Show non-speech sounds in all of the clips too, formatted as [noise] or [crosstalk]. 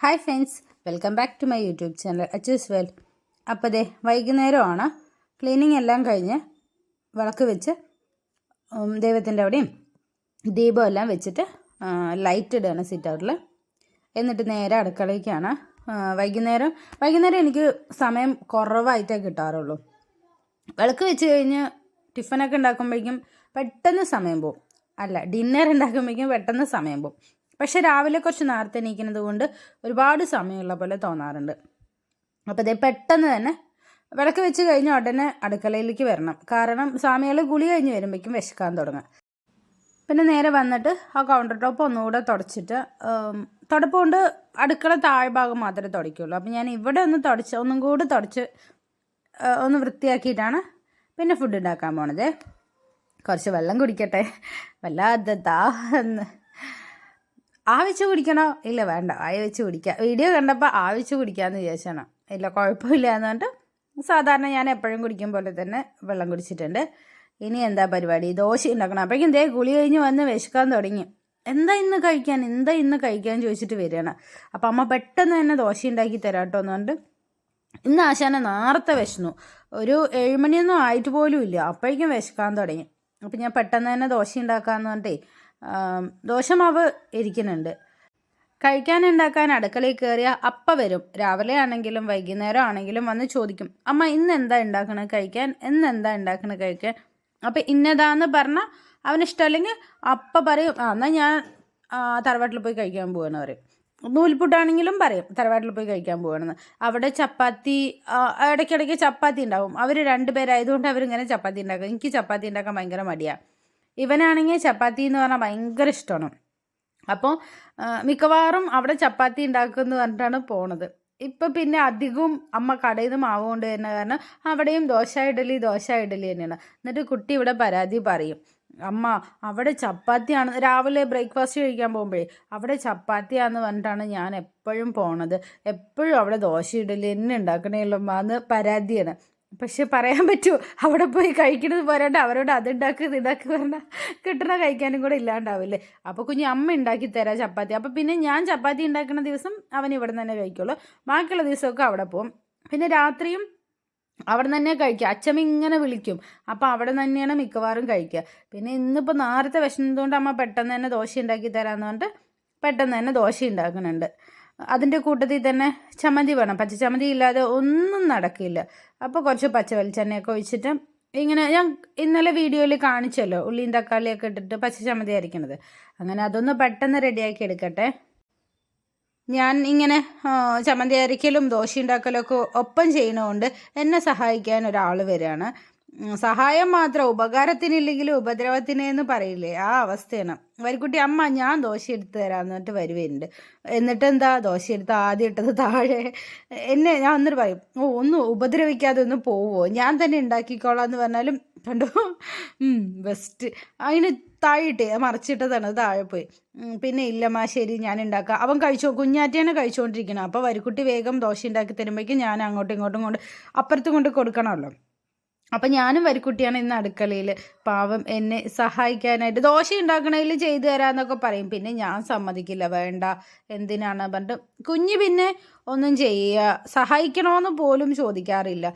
Hi friends welcome back to my YouTube channel Achus well അപ്പോൾ ദേ വൈകുന്നേരമാണ്. Cleaning എല്ലാം കഴിഞ്ഞ് വിളക്ക് വെച്ച് ദൈവത്തിന്റെ അവിടെയും ദീപം എല്ലാം വെച്ചിട്ട് ലൈറ്റ് ഇടുകയാണ് സിറ്റ് ഔട്ടിൽ എന്നിട്ട് നേരെ അടുക്കളയ്ക്കാണ്. വൈകുന്നേരം വൈകുന്നേരം എനിക്ക് സമയം കുറവായിട്ടേ കിട്ടാറുള്ളൂ. വിളക്ക് വെച്ച് കഴിഞ്ഞ് ടിഫിനൊക്കെ ഉണ്ടാക്കുമ്പോഴേക്കും പെട്ടെന്ന് സമയം പോകും അല്ല ഡിന്നർ ഉണ്ടാക്കുമ്പോഴേക്കും പെട്ടെന്ന് സമയം പോകും പക്ഷെ രാവിലെ കുറച്ച് നേരത്തെ എണീക്കുന്നത് കൊണ്ട് ഒരുപാട് സമയമുള്ള പോലെ തോന്നാറുണ്ട്. അപ്പോൾ ഇതേ പെട്ടെന്ന് തന്നെ വിളക്ക് വെച്ച് കഴിഞ്ഞ ഉടനെ അടുക്കളയിലേക്ക് വരണം. കാരണം സ്വാമികൾ ഗുളി കഴിഞ്ഞ് വരുമ്പോഴേക്കും വിശക്കാൻ തുടങ്ങും. പിന്നെ നേരെ വന്നിട്ട് ആ കൗണ്ടർ ടോപ്പ് ഒന്നുകൂടെ തുടച്ചിട്ട് തുടപ്പ് കൊണ്ട് അടുക്കള താഴ്ഭാഗം മാത്രമേ തുടയ്ക്കുള്ളൂ. അപ്പം ഞാൻ ഇവിടെ ഒന്ന് തുടച്ച് ഒന്നും കൂടി തുടച്ച് ഒന്ന് വൃത്തിയാക്കിയിട്ടാണ് പിന്നെ ഫുഡ് ഉണ്ടാക്കാൻ പോണത്. കുറച്ച് വെള്ളം കുടിക്കട്ടെ. വല്ലാതെ ദാഹന്ന് ആവിച്ച് കുടിക്കണോ? ഇല്ല വേണ്ട. ആവിച്ച് വെച്ച് കുടിക്കാം. വീഡിയോ കണ്ടപ്പോൾ ആവിച്ച് കുടിക്കാമെന്ന് വിചാരിച്ചാണ്. ഇല്ല കുഴപ്പമില്ല എന്ന് പറഞ്ഞിട്ട് സാധാരണ ഞാൻ എപ്പോഴും കുടിക്കും പോലെ തന്നെ വെള്ളം കുടിച്ചിട്ടുണ്ട്. ഇനി എന്താ പരിപാടി? ദോശ ഉണ്ടാക്കണം. അപ്പോഴേക്കും ദേ കുളി കഴിഞ്ഞ് വന്ന് വിശക്കാൻ തുടങ്ങി. എന്താ ഇന്ന് കഴിക്കാൻ? എന്താ ഇന്ന് കഴിക്കാൻ ചോദിച്ചിട്ട് വരികയാണ്. അപ്പം അമ്മ പെട്ടെന്ന് തന്നെ ദോശ ഉണ്ടാക്കി തരാം കേട്ടോ എന്ന് പറഞ്ഞിട്ട് ഇന്ന് ആശാനെ നേരത്തെ വിശന്നു. ഒരു ഏഴുമണിയൊന്നും ആയിട്ട് പോലും ഇല്ല. അപ്പോഴേക്കും വിശക്കാൻ തുടങ്ങി. അപ്പം ഞാൻ പെട്ടെന്ന് തന്നെ ദോശ ഉണ്ടാക്കാമെന്ന് പറഞ്ഞിട്ടേ ദോശമാവ് ഇരിക്കുന്നുണ്ട്. കഴിക്കാനുണ്ടാക്കാൻ അടുക്കളയിൽ കയറിയ അപ്പ വരും. രാവിലെ ആണെങ്കിലും വൈകുന്നേരം ആണെങ്കിലും വന്ന് ചോദിക്കും അമ്മ ഇന്ന് എന്താ ഉണ്ടാക്കണത് കഴിക്കാൻ? ഇന്ന് എന്താ ഉണ്ടാക്കണത് കഴിക്കാൻ? അപ്പം ഇന്നതാന്ന് പറഞ്ഞാൽ അവനിഷ്ടമല്ലെങ്കിൽ അപ്പ പറയും ആ എന്നാൽ ഞാൻ തറവാട്ടിൽ പോയി കഴിക്കാൻ പോവാണ് പറയും. നൂൽപുട്ടാണെങ്കിലും പറയും തറവാട്ടിൽ പോയി കഴിക്കാൻ പോവാണെന്ന്. അവിടെ ചപ്പാത്തി ഇടയ്ക്കിടയ്ക്ക് ചപ്പാത്തി ഉണ്ടാവും. അവർ രണ്ടുപേരായതുകൊണ്ട് അവരിങ്ങനെ ചപ്പാത്തി ഉണ്ടാക്കും. എനിക്ക് ചപ്പാത്തി ഉണ്ടാക്കാൻ ഭയങ്കര മടിയാണ് ഇവനാണെങ്കിൽ ചപ്പാത്തി എന്ന് പറഞ്ഞാൽ ഭയങ്കര ഇഷ്ടമാണ്. അപ്പോൾ മിക്കവാറും അവിടെ ചപ്പാത്തി ഉണ്ടാക്കുമെന്ന് പറഞ്ഞിട്ടാണ് പോണത്. ഇപ്പം പിന്നെ അധികവും അമ്മ കടയിൽ നിന്ന് മാവ് കൊണ്ട് വരുന്ന കാരണം അവിടെയും ദോശ ഇഡലി ദോശ ഇഡലി തന്നെയാണ്. എന്നിട്ട് കുട്ടി ഇവിടെ പരാതി പറയും. അമ്മ അവിടെ ചപ്പാത്തിയാണ്. രാവിലെ ബ്രേക്ക്ഫാസ്റ്റ് കഴിക്കാൻ പോകുമ്പോഴേ അവിടെ ചപ്പാത്തിയാന്ന് പറഞ്ഞിട്ടാണ് ഞാൻ എപ്പോഴും പോണത്. എപ്പോഴും അവിടെ ദോശ ഇഡലി തന്നെ ഉണ്ടാക്കണേയുള്ളൂ എന്ന് പരാതിയാണ്. പക്ഷെ പറയാൻ പറ്റുമോ അവിടെ പോയി കഴിക്കണത് പോരാണ്ട് അവരോട് അതുണ്ടാക്കി ഇതാക്കി പറഞ്ഞാൽ കിട്ടണ കഴിക്കാനും കൂടെ ഇല്ലാണ്ടാവില്ലേ? അപ്പോൾ കുഞ്ഞു അമ്മ ഉണ്ടാക്കി തരാം ചപ്പാത്തി. അപ്പോൾ പിന്നെ ഞാൻ ചപ്പാത്തി ഉണ്ടാക്കുന്ന ദിവസം അവൻ ഇവിടെ തന്നെ കഴിക്കുള്ളൂ. ബാക്കിയുള്ള ദിവസമൊക്കെ അവിടെ പോകും പിന്നെ രാത്രിയും അവിടെ തന്നെ കഴിക്കുക. അച്ഛമ്മ ഇങ്ങനെ വിളിക്കും. അപ്പോൾ അവിടെ തന്നെയാണ് മിക്കവാറും കഴിക്കുക. പിന്നെ ഇന്നിപ്പോൾ നേരത്തെ വിശന്നതുകൊണ്ട് അമ്മ പെട്ടെന്ന് തന്നെ ദോശ ഉണ്ടാക്കി തരാമെന്ന് പറഞ്ഞിട്ട് പെട്ടെന്ന് തന്നെ ദോശ ഉണ്ടാക്കുന്നുണ്ട്. അതിന്റെ കൂട്ടത്തിൽ തന്നെ ചമ്മന്തി വേണം. പച്ച ചമ്മന്തി ഇല്ലാതെ ഒന്നും നടക്കില്ല. അപ്പോൾ കുറച്ച് പച്ച വെളിച്ചെണ്ണയൊക്കെ ഒഴിച്ചിട്ട് ഇങ്ങനെ ഞാൻ ഇന്നലെ വീഡിയോയിൽ കാണിച്ചല്ലോ ഉള്ളിയും തക്കാളിയൊക്കെ ഇട്ടിട്ട് പച്ച ചമ്മന്തി അരയ്ക്കണത്. അങ്ങനെ അതൊന്ന് പെട്ടെന്ന് റെഡിയാക്കി എടുക്കട്ടെ. ഞാൻ ഇങ്ങനെ ചമ്മന്തി അരിക്കലും ദോശ ഉണ്ടാക്കലൊക്കെ ഒപ്പം ചെയ്യണതുകൊണ്ട് എന്നെ സഹായിക്കാൻ ഒരാൾ വരികയാണ് സഹായം മാത്രം. ഉപകാരത്തിനില്ലെങ്കിലും ഉപദ്രവത്തിന് എന്ന് പറയില്ലേ? ആ അവസ്ഥയാണ്. വരിക്കുട്ടി അമ്മ ഞാൻ ദോശ എടുത്ത് തരാമെന്ന് പറഞ്ഞിട്ട് വരുവരുന്നുണ്ട് എന്നിട്ട് എന്താ? ദോശ എടുത്ത് ആദ്യം ഇട്ടത് താഴെ. എന്നെ ഞാൻ എന്നിട്ട് പറയും ഓ ഒന്ന് ഉപദ്രവിക്കാതെ ഒന്ന് പോവോ? ഞാൻ തന്നെ ഉണ്ടാക്കിക്കോളാം എന്ന് പറഞ്ഞാലും കണ്ടോ? ബെസ്റ്റ് അതിന് താഴെയിട്ട് മറിച്ചിട്ടതാണ്. താഴെ പോയി. പിന്നെ ഇല്ലമ്മ ശരി ഞാൻ ഉണ്ടാക്കാം. അവൻ കഴിച്ചോ? കുഞ്ഞാറ്റിയാണ് കഴിച്ചുകൊണ്ടിരിക്കണം അപ്പോൾ വരിക്കുട്ടി വേഗം ദോശ ഉണ്ടാക്കി തരുമ്പോഴേക്കും ഞാൻ അങ്ങോട്ടും ഇങ്ങോട്ടും കൊണ്ട് അപ്പുറത്തും കൊണ്ട് കൊടുക്കണമല്ലോ. അപ്പം ഞാനും വരിക്കുട്ടിയാണ് ഇന്ന് അടുക്കളയിൽ പാവം എന്നെ സഹായിക്കാനായിട്ട് ദോശ ഉണ്ടാക്കണതിൽ ചെയ്തു തരാമെന്നൊക്കെ പറയും. പിന്നെ ഞാൻ സമ്മതിക്കില്ല. വേണ്ട. എന്തിനാണ്? പറഞ്ഞിട്ട് കുഞ്ഞ് പിന്നെ ഒന്നും ചെയ്യുക സഹായിക്കണമെന്ന് പോലും ചോദിക്കാറില്ല.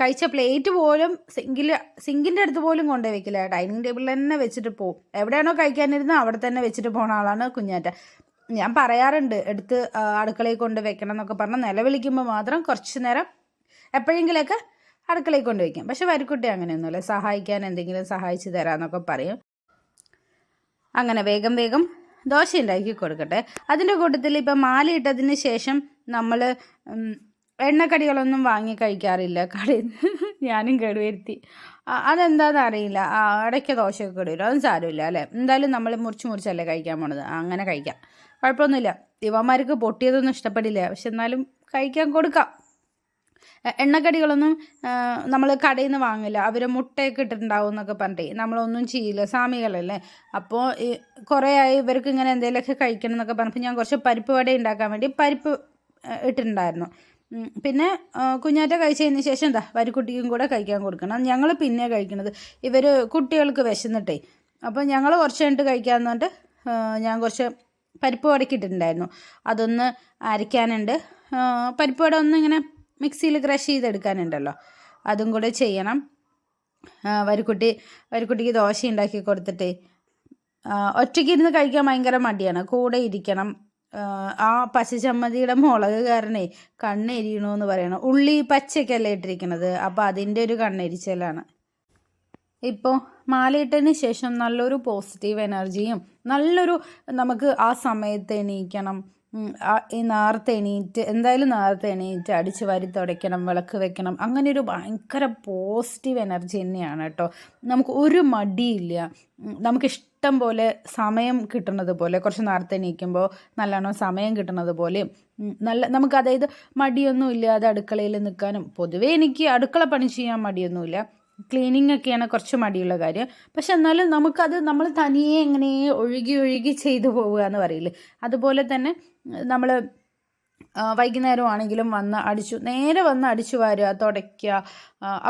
കഴിച്ച പ്ലേറ്റ് പോലും സിങ്കിൽ സിങ്കിന്റെ അടുത്ത് പോലും കൊണ്ടുപോയി വെക്കില്ല. ഡൈനിങ് ടേബിളിൽ തന്നെ വെച്ചിട്ട് പോകും എവിടെയാണോ കഴിക്കാനിരുന്നത് അവിടെ തന്നെ വെച്ചിട്ട് പോണ ആളാണ് കുഞ്ഞാറ്റ. ഞാൻ പറയാറുണ്ട് എടുത്ത് അടുക്കളയിൽ കൊണ്ട് വെക്കണം എന്നൊക്കെ പറഞ്ഞാൽ നിലവിളിക്കുമ്പോൾ മാത്രം കുറച്ച് നേരം എപ്പോഴെങ്കിലൊക്കെ അടുക്കളയിൽ കൊണ്ട് വയ്ക്കും. പക്ഷെ വരിക്കുട്ടി അങ്ങനെയൊന്നുമില്ല. സഹായിക്കാൻ എന്തെങ്കിലും സഹായിച്ചു തരാമെന്നൊക്കെ പറയും. അങ്ങനെ വേഗം വേഗം ദോശ ഉണ്ടാക്കി കൊടുക്കട്ടെ. അതിന്റെ കൂട്ടത്തിൽ ഇപ്പം മാലയിട്ടതിന് ശേഷം നമ്മൾ എണ്ണക്കടികളൊന്നും വാങ്ങി കഴിക്കാറില്ല. കടി [laughs] ഞാനും കേടുവരുത്തി. അതെന്താണെന്ന് അറിയില്ല. ഇടയ്ക്ക് ദോശയൊക്കെ കേടുവരും അതും സാരമില്ല അല്ലേ? എന്തായാലും നമ്മൾ മുറിച്ച് മുറിച്ചല്ലേ കഴിക്കാൻ പോണത്. അങ്ങനെ കഴിക്കാം. കുഴപ്പമൊന്നുമില്ല. ഇവന്മാർക്ക് പൊട്ടിയതൊന്നും ഇഷ്ടപ്പെടില്ല. പക്ഷെ എന്നാലും കഴിക്കാൻ കൊടുക്കാം. എണ്ണക്കടികളൊന്നും നമ്മൾ കടയിൽ നിന്ന് വാങ്ങില്ല. അവർ മുട്ടയൊക്കെ ഇട്ടിട്ടുണ്ടാവും എന്നൊക്കെ പറഞ്ഞിട്ട്. നമ്മളൊന്നും ചെയ്യില്ല. സ്വാമികളല്ലേ അപ്പോൾ കുറേ ആയി ഇവർക്ക് ഇങ്ങനെ എന്തെങ്കിലുമൊക്കെ കഴിക്കണം എന്നൊക്കെ പറഞ്ഞപ്പോൾ ഞാൻ കുറച്ച് പരിപ്പ് വട ഉണ്ടാക്കാൻ വേണ്ടി പരിപ്പ് ഇട്ടിട്ടുണ്ടായിരുന്നു. പിന്നെ കുഞ്ഞാറ്റ കഴിച്ചതിന് ശേഷം എന്താ വരിക്കുട്ടിക്കും കൂടെ കഴിക്കാൻ കൊടുക്കണം. ഞങ്ങൾ പിന്നെ കഴിക്കണത്. ഇവർ കുട്ടികൾക്ക് വിശന്നിട്ടേ. അപ്പോൾ ഞങ്ങൾ കുറച്ച് കഴിഞ്ഞിട്ട് കഴിക്കാമെന്ന് പറഞ്ഞിട്ട് ഞാൻ കുറച്ച് പരിപ്പ് വടക്കിട്ടിട്ടുണ്ടായിരുന്നു അതൊന്ന് അരയ്ക്കാനുണ്ട്. പരിപ്പ് വട ഒന്ന് ഇങ്ങനെ മിക്സിയിൽ ക്രഷ് ചെയ്തെടുക്കാനുണ്ടല്ലോ. അതും കൂടെ ചെയ്യണം. വരിക്കുട്ടി വരിക്കുട്ടിക്ക് ദോശ ഉണ്ടാക്കി കൊടുത്തിട്ട് ഒറ്റയ്ക്ക് ഇരുന്ന് കഴിക്കാൻ ഭയങ്കര മടിയാണ്. കൂടെ ഇരിക്കണം. ആ, പച്ചച്ചമ്മന്തിയുടെ മുളക് കാരണേ കണ്ണെരിയണമെന്ന് പറയണം. ഉള്ളി പച്ചക്കല്ലേ ഇട്ടിരിക്കണത് അപ്പോൾ അതിന്റെ ഒരു കണ്ണെരിച്ചലാണ്. ഇപ്പോൾ മാലയിട്ടതിന് ശേഷം നല്ലൊരു പോസിറ്റീവ് എനർജിയും നല്ലൊരു നമുക്ക് ആ സമയത്ത് എണീക്കണം. ഈ നേരത്തെ എണീറ്റ് എന്തായാലും നേരത്തെ എണീറ്റ് അടിച്ച് വരി തുടയ്ക്കണം വിളക്ക് വെക്കണം. അങ്ങനെ ഒരു ഭയങ്കര പോസിറ്റീവ് എനർജി തന്നെയാണ് കേട്ടോ. നമുക്ക് ഒരു മടിയില്ല. നമുക്ക് ഇഷ്ടം പോലെ സമയം കിട്ടുന്നത് പോലെ കുറച്ച് നേരത്തെ എണീക്കുമ്പോൾ നല്ലോണം സമയം കിട്ടുന്നത് പോലെയും നല്ല നമുക്ക് അതായത് മടിയൊന്നും ഇല്ലാതെ അടുക്കളയിൽ നിൽക്കാനും. പൊതുവേ എനിക്ക് അടുക്കള പണി ചെയ്യാൻ മടിയൊന്നുമില്ല. ക്ലീനിങ് ഒക്കെയാണ് കുറച്ച് മടിയുള്ള കാര്യം. പക്ഷെ എന്നാലും നമുക്കത് നമ്മൾ തനിയെ എങ്ങനെ ഒഴുകി ഒഴുകി ചെയ്തു പോവുക എന്ന് പറയില്ലേ? അതുപോലെ തന്നെ നമ്മൾ വൈകുന്നേരം ആണെങ്കിലും വന്ന് അടിച്ചു നേരെ വന്ന് അടിച്ചു വാരുക തുടയ്ക്കുക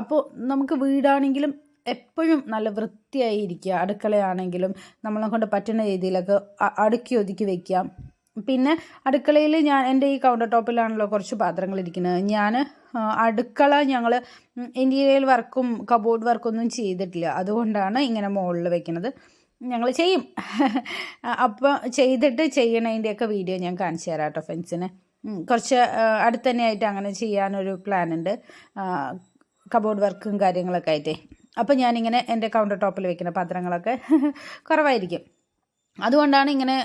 അപ്പോൾ നമുക്ക് വീടാണെങ്കിലും എപ്പോഴും നല്ല വൃത്തിയായി ഇരിക്കുക. അടുക്കളയാണെങ്കിലും നമ്മളെ കൊണ്ട് പറ്റുന്ന രീതിയിലൊക്കെ അടുക്കി ഒതുക്കി വെക്കുക. പിന്നെ അടുക്കളയിൽ ഞാൻ എന്റെ ഈ കൗണ്ടർ ടോപ്പിലാണല്ലോ കുറച്ച് പാത്രങ്ങൾ ഇരിക്കുന്നത്. ഞാൻ അടുക്കള ഞങ്ങൾ ഇന്റീരിയൽ വർക്കും കബോർഡ് വർക്കൊന്നും ചെയ്തിട്ടില്ല. അതുകൊണ്ടാണ് ഇങ്ങനെ മുകളിൽ വെക്കുന്നത് ഞങ്ങൾ ചെയ്യും. [laughs] അപ്പോൾ ചെയ്തിട്ട് ചെയ്യണതിന്റെയൊക്കെ വീഡിയോ ഞാൻ കാണിച്ചു തരാം കേട്ടോ ഫ്രണ്ട്സിന്. കുറച്ച് അടുത്ത് തന്നെയായിട്ട് അങ്ങനെ ചെയ്യാനൊരു പ്ലാൻ ഉണ്ട് കബോർഡ് വർക്കും കാര്യങ്ങളൊക്കെ ആയിട്ടേ. അപ്പോൾ ഞാനിങ്ങനെ എന്റെ കൗണ്ടർ ടോപ്പിൽ വെക്കുന്ന പാത്രങ്ങളൊക്കെ [laughs] കുറവായിരിക്കും. അതുകൊണ്ടാണ് ഇങ്ങനെ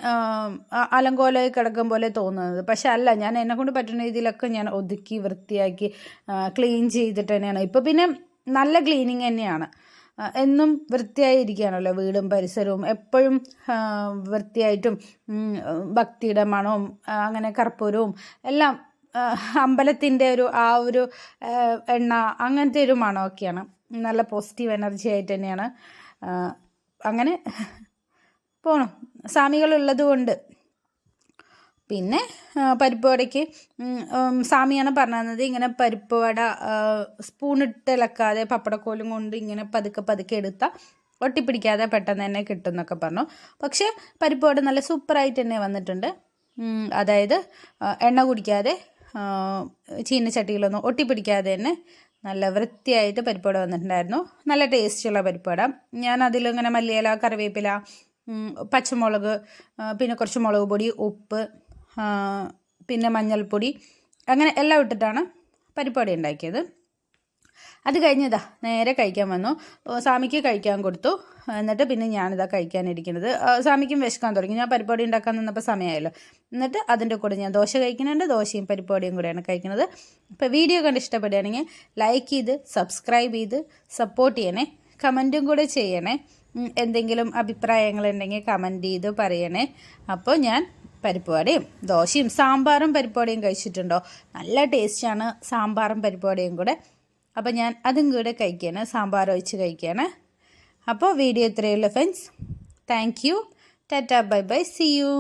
അലങ്കോലായി കിടക്കും പോലെ തോന്നുന്നത്. പക്ഷെ അല്ല ഞാൻ എന്നെ കൊണ്ട് പറ്റുന്ന രീതിയിലൊക്കെ ഞാൻ ഒതുക്കി വൃത്തിയാക്കി ക്ലീൻ ചെയ്തിട്ട് തന്നെയാണ്. ഇപ്പോൾ പിന്നെ നല്ല ക്ലീനിങ് തന്നെയാണ്. എന്നും വൃത്തിയായി ഇരിക്കുകയാണല്ലോ വീടും പരിസരവും. എപ്പോഴും വൃത്തിയായിട്ടും ഭക്തിയുടെ മണവും അങ്ങനെ കർപ്പൂരവും എല്ലാം അമ്പലത്തിന്റെ ഒരു ആ ഒരു എണ്ണ അങ്ങനത്തെ ഒരു മണമൊക്കെയാണ്. നല്ല പോസിറ്റീവ് എനർജി ആയിട്ട് തന്നെയാണ്. അങ്ങനെ പോണം. സാമികളുള്ളത് കൊണ്ട് പിന്നെ പരിപ്പ് വടയ്ക്ക്. സ്വാമിയാണ് പറഞ്ഞു തന്നത് ഇങ്ങനെ പരിപ്പ് വട സ്പൂണിട്ട് ഇളക്കാതെ പപ്പടക്കോലും കൊണ്ട് ഇങ്ങനെ പതുക്കെ പതുക്കെ എടുത്താൽ ഒട്ടിപ്പിടിക്കാതെ പെട്ടെന്ന് തന്നെ കിട്ടും എന്നൊക്കെ പറഞ്ഞു. പക്ഷേ പരിപ്പ് വട നല്ല സൂപ്പറായിട്ട് തന്നെ വന്നിട്ടുണ്ട്. അതായത് എണ്ണ കുടിക്കാതെ ചീനച്ചട്ടിയിലൊന്നും ഒട്ടിപ്പിടിക്കാതെ തന്നെ നല്ല വൃത്തിയായിട്ട് പരിപ്പുവട വന്നിട്ടുണ്ടായിരുന്നു. നല്ല ടേസ്റ്റുള്ള പരിപ്പുവട ഞാൻ അതിലിങ്ങനെ മല്ലിയില കറിവേപ്പില പച്ചമുളക് പിന്നെ കുറച്ച് മുളക് പൊടി ഉപ്പ് പിന്നെ മഞ്ഞൾപ്പൊടി അങ്ങനെ എല്ലാം ഇട്ടിട്ടാണ് പരിപ്പാടി ഉണ്ടാക്കിയത്. അത് കഴിഞ്ഞതാ നേരെ കഴിക്കാൻ വന്നു. സ്വാമിക്ക് കഴിക്കാൻ കൊടുത്തു. എന്നിട്ട് പിന്നെ ഞാനിതാ കഴിക്കാനിരിക്കുന്നത്. സ്വാമിക്കും വിശക്കാൻ തുടങ്ങി. ഞാൻ പരിപ്പാടി ഉണ്ടാക്കാൻ നിന്നപ്പോൾ സമയമായല്ലോ. എന്നിട്ട് അതിന്റെ കൂടെ ഞാൻ ദോശ കഴിക്കുന്നുണ്ട്. ദോശയും പരിപ്പാടിയും കൂടെയാണ് കഴിക്കുന്നത്. അപ്പോൾ വീഡിയോ കണ്ട് ഇഷ്ടപ്പെടുകയാണെങ്കിൽ ലൈക്ക് ചെയ്ത് സബ്സ്ക്രൈബ് ചെയ്ത് സപ്പോർട്ട് ചെയ്യണേ. കമന്റും കൂടെ ചെയ്യണേ. എന്തെങ്കിലും അഭിപ്രായങ്ങൾ ഉണ്ടെങ്കിൽ കമന്റ് ചെയ്ത് പറയണേ. അപ്പോൾ ഞാൻ പരിപ്പുവടയും ദോശയും സാമ്പാറും പരിപ്പുവടയും കഴിച്ചിട്ടുണ്ടോ? നല്ല ടേസ്റ്റാണ് സാമ്പാറും പരിപ്പുവടയും കൂടെ. അപ്പോൾ ഞാൻ അതും കൂടെ കഴിക്കുകയാണ് സാമ്പാർ ഒഴിച്ച് കഴിക്കുകയാണ് അപ്പോൾ വീഡിയോ ഇത്രയുള്ള friends thank you tata bye bye see you